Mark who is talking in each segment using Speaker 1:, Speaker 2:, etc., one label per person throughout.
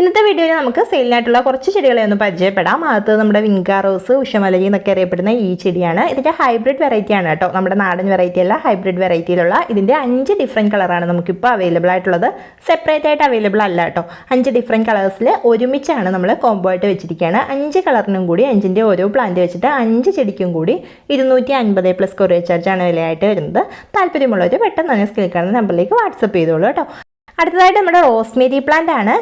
Speaker 1: ഇന്നത്തെ വീഡിയോയിൽ നമുക്ക് സെയിലിനായിട്ടുള്ള കുറച്ച് ചെടികളെ ഒന്ന് പരിചയപ്പെടാം. അത് നമ്മുടെ വിൻകാ റോസ് ഉഷമലരി എന്നൊക്കെ അറിയപ്പെടുന്ന ഈ ചെടിയാണ്. ഇതിന്റെ ഹൈബ്രിഡ് വെറൈറ്റി ആണ് കേട്ടോ. നമ്മുടെ നാടൻ വെറൈറ്റി അല്ല ഹൈബ്രിഡ് വെറൈറ്റിയിലുള്ള ഇതിന്റെ അഞ്ച് ഡിഫറെന്റ് കളറാണ് നമുക്കിപ്പോൾ അവൈലബിൾ ആയിട്ടുള്ളത്. സെപ്പറേറ്റ് ആയിട്ട് അവൈലബിൾ അല്ല കേട്ടോ. അഞ്ച് ഡിഫറെന്റ് കളേഴ്സിൽ ഒരുമിച്ചാണ് നമ്മൾ കോംബോ ആയിട്ട് വെച്ചിരിക്കുകയാണ് അഞ്ച് കളറിനും കൂടി അഞ്ചിന്റെ ഓരോ പ്ലാന്റ് വെച്ചിട്ട് അഞ്ച് ചെടിക്കും കൂടി ഇരുന്നൂറ്റി അൻപത് പ്ലസ് കൊറിയ ചാർജാണ് വിലയായിട്ട് വരുന്നത്. താല്പര്യമുള്ളവർ പെട്ടെന്ന് തന്നെ സ്ക്രീൻ കാണുന്ന നമ്പറിലേക്ക് വാട്സപ്പ് ചെയ്തോളൂ കേട്ടോ. അടുത്തതായിട്ട് നമ്മുടെ റോസ്മേരി പ്ലാന്റ് ആണ്.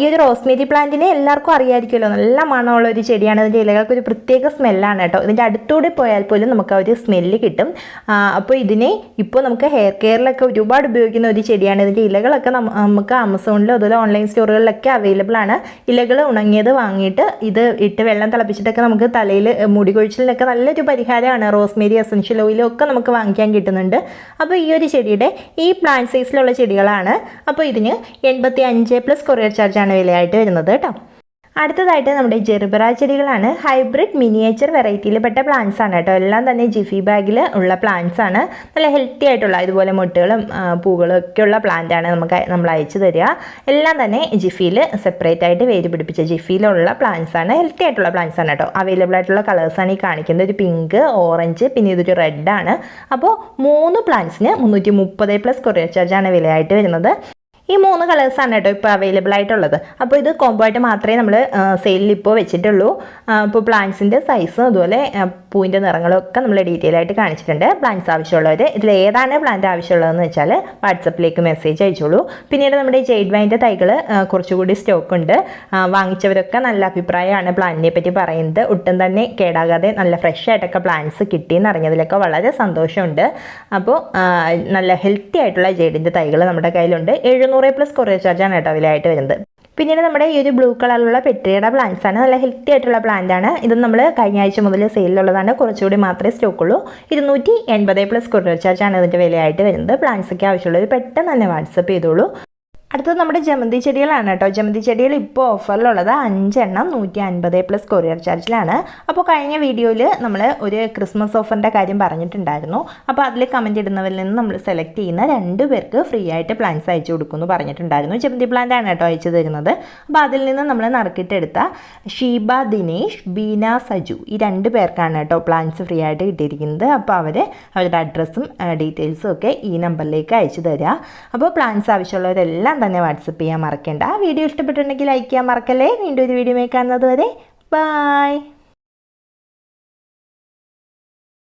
Speaker 1: ഈ ഒരു റോസ്മേരി പ്ലാന്റിനെ എല്ലാവർക്കും അറിയാമായിരിക്കുമല്ലോ നല്ല മണമുള്ള ഒരു ചെടിയാണ്. ഇതിന്റെ ഇലകൾക്ക് ഒരു പ്രത്യേക സ്മെല്ലാണ് കേട്ടോ. ഇതിന്റെ അടുത്തൂടെ പോയാൽ പോലും നമുക്ക് ആ ഒരു സ്മെല്ല് കിട്ടും. അപ്പോൾ ഇതിനെ ഇപ്പോൾ നമുക്ക് ഹെയർ കെയറിലൊക്കെ ഒരുപാട് ഉപയോഗിക്കുന്ന ഒരു ചെടിയാണ്. ഇതിന്റെ ഇലകളൊക്കെ നമുക്ക് ആമസോണിലോ അതുപോലെ ഓൺലൈൻ സ്റ്റോറുകളിലൊക്കെ അവൈലബിൾ ആണ്. ഇലകൾ ഉണങ്ങിയത് വാങ്ങിയിട്ട് ഇത് ഇട്ട് വെള്ളം തിളപ്പിച്ചിട്ടൊക്കെ നമുക്ക് തലയിൽ മുടി കൊഴിച്ചിലിനൊക്കെ നല്ലൊരു പരിഹാരമാണ് റോസ്മേരി എസൻഷ്യൽ ഓയിലൊക്കെ നമുക്ക് വാങ്ങിക്കാൻ കിട്ടുന്നുണ്ട്. അപ്പോൾ ഈ ഒരു ചെടിയുടെ ഈ പ്ലാന്റ് സൈസിലുള്ള ചെടികളാണ്. അപ്പോൾ ഇതിന് എൺപത്തി അഞ്ച് പ്ലസ് കൊറിയർ ചാർജാണ് വിലയായിട്ട് വരുന്നത് കേട്ടോ. അടുത്തതായിട്ട് നമ്മുടെ ജെറുബറ ചെടികളാണ്. ഹൈബ്രിഡ് മിനിയേച്ചർ വെറൈറ്റിയിൽപ്പെട്ട പ്ലാന്റ്സ് ആണ് കേട്ടോ. എല്ലാം തന്നെ ജിഫി ബാഗിൽ ഉള്ള പ്ലാന്റ്സ് ആണ്. നല്ല ഹെൽത്തി ആയിട്ടുള്ള ഇതുപോലെ മുട്ടുകളും പൂകളും ഒക്കെയുള്ള പ്ലാന്റ് ആണ് നമുക്ക് നമ്മൾ അയച്ചു തരിക. എല്ലാം തന്നെ ജിഫിയിൽ സെപ്പറേറ്റ് ആയിട്ട് വേര് പിടിപ്പിച്ച ജിഫിയിലുള്ള പ്ലാന്റ്സ് ആണ്. ഹെൽത്തി ആയിട്ടുള്ള പ്ലാന്റ്സ് ആണ് കേട്ടോ. അവൈലബിൾ ആയിട്ടുള്ള കളേഴ്സ് ആണ് ഈ കാണിക്കുന്നത്. ഒരു പിങ്ക് ഓറഞ്ച് പിന്നെ ഇതൊരു റെഡ് ആണ്. അപ്പോൾ മൂന്ന് പ്ലാന്റ്സിന് മുന്നൂറ്റി മുപ്പത് പ്ലസ് കൊറിയർ ചാർജ് ആണ് വിലയായിട്ട് വരുന്നത്. ഈ മൂന്ന് കളേഴ്സാണ് കേട്ടോ ഇപ്പോൾ അവൈലബിൾ ആയിട്ടുള്ളത്. അപ്പോൾ ഇത് കോംബോ ആയിട്ട് മാത്രമേ നമ്മൾ സെയിലിൽ ഇപ്പോൾ വെച്ചിട്ടുള്ളൂ. ഇപ്പോൾ പ്ലാന്റ്സിന്റെ സൈസും അതുപോലെ പൂവിന്റെ നിറങ്ങളും ഒക്കെ നമ്മൾ ഡീറ്റെയിൽ ആയിട്ട് കാണിച്ചിട്ടുണ്ട്. പ്ലാന്റ്സ് ആവശ്യമുള്ളവർ ഇതിൽ ഏതാണ് പ്ലാന്റ് ആവശ്യമുള്ളതെന്ന് വെച്ചാൽ വാട്സപ്പിലേക്ക് മെസ്സേജ് അയച്ചോളൂ. പിന്നീട് നമ്മുടെ ജെയ്ഡ് വൈന്റെ തൈകൾ കുറച്ചുകൂടി സ്റ്റോക്ക് ഉണ്ട്. വാങ്ങിച്ചവരൊക്കെ നല്ല അഭിപ്രായമാണ് പ്ലാന്റിനെ പറ്റി പറയുന്നത്. ഒട്ടും തന്നെ കേടാകാതെ നല്ല ഫ്രഷ് ആയിട്ടൊക്കെ പ്ലാന്റ്സ് കിട്ടിയെന്ന് അറിഞ്ഞതിലൊക്കെ വളരെ സന്തോഷമുണ്ട്. അപ്പോൾ നല്ല ഹെൽത്തി ആയിട്ടുള്ള ജെയ്ഡിന്റെ തൈകൾ നമ്മുടെ കയ്യിലുണ്ട്. എഴുന്നൂറ് പ്ലസ് കൊറിയർ ചാർജാണ് കേട്ടോ വിലയായിട്ട് വരുന്നത്. പിന്നീട് നമ്മുടെ ഈ ഒരു ബ്ലൂ കളറിലുള്ള പെട്രിയുടെ പ്ലാന്റ്സ് ആണ്. നല്ല ഹെൽത്തി ആയിട്ടുള്ള പ്ലാന്റ് ആണ്. ഇത് നമ്മൾ കഴിഞ്ഞ ആഴ്ച മുതൽ സെയിലുള്ളതാണ് കുറച്ചുകൂടി മാത്രമേ സ്റ്റോക്ക് ഉള്ളൂ. ഇരുന്നൂറ്റി എൺപത് പ്ലസ് കൊറിയർ ചാർജാണ് ഇതിന്റെ വിലയായിട്ട് വരുന്നത്. പ്ലാന്റ്സ് ഒക്കെ ആവശ്യമുള്ളവർ പെട്ടെന്ന് തന്നെ വാട്സപ്പ് ചെയ്തോളൂ. അടുത്തത് നമ്മുടെ ജമന്തി ചെടികളാണ് കേട്ടോ. ജമന്തി ചെടികൾ ഇപ്പോൾ ഓഫറിലുള്ളത് അഞ്ചെണ്ണം നൂറ്റി അൻപത് പ്ലസ് കൊറിയർ ചാർജിലാണ് അപ്പോൾ കഴിഞ്ഞ വീഡിയോയിൽ നമ്മൾ ഒരു ക്രിസ്മസ് ഓഫറിന്റെ കാര്യം പറഞ്ഞിട്ടുണ്ടായിരുന്നു. അപ്പോൾ അതിൽ കമന്റ് ഇടുന്നവരിൽ നിന്ന് നമ്മൾ സെലക്ട് ചെയ്യുന്ന രണ്ട് പേർക്ക് ഫ്രീ ആയിട്ട് പ്ലാന്റ്സ് അയച്ചു കൊടുക്കുമെന്ന് പറഞ്ഞിട്ടുണ്ടായിരുന്നു. ജമന്തി പ്ലാന്റ് ആണ് കേട്ടോ അയച്ചു തരുന്നത്. അപ്പോൾ അതിൽ നിന്ന് നമ്മൾ നറുക്കിട്ടെടുത്ത ഷീബ ദിനേഷ് ബീന സജു ഈ രണ്ട് പേർക്കാണ് കേട്ടോ പ്ലാന്റ്സ് ഫ്രീ ആയിട്ട് കിട്ടിയിരിക്കുന്നത്. അപ്പോൾ അവർ അവരുടെ അഡ്രസ്സും ഡീറ്റെയിൽസും ഒക്കെ ഈ നമ്പറിലേക്ക് അയച്ചു തരിക അപ്പോൾ പ്ലാന്റ്സ് ആവശ്യമുള്ളവരെല്ലാം തന്നെ വാട്സപ്പ് ചെയ്യാൻ മറക്കേണ്ട. വീഡിയോ ഇഷ്ടപ്പെട്ടിട്ടുണ്ടെങ്കിൽ ലൈക്ക് ചെയ്യാൻ മറക്കല്ലേ? വീണ്ടും ഒരു വീഡിയോ കാണുന്നത് വരെ. ബൈ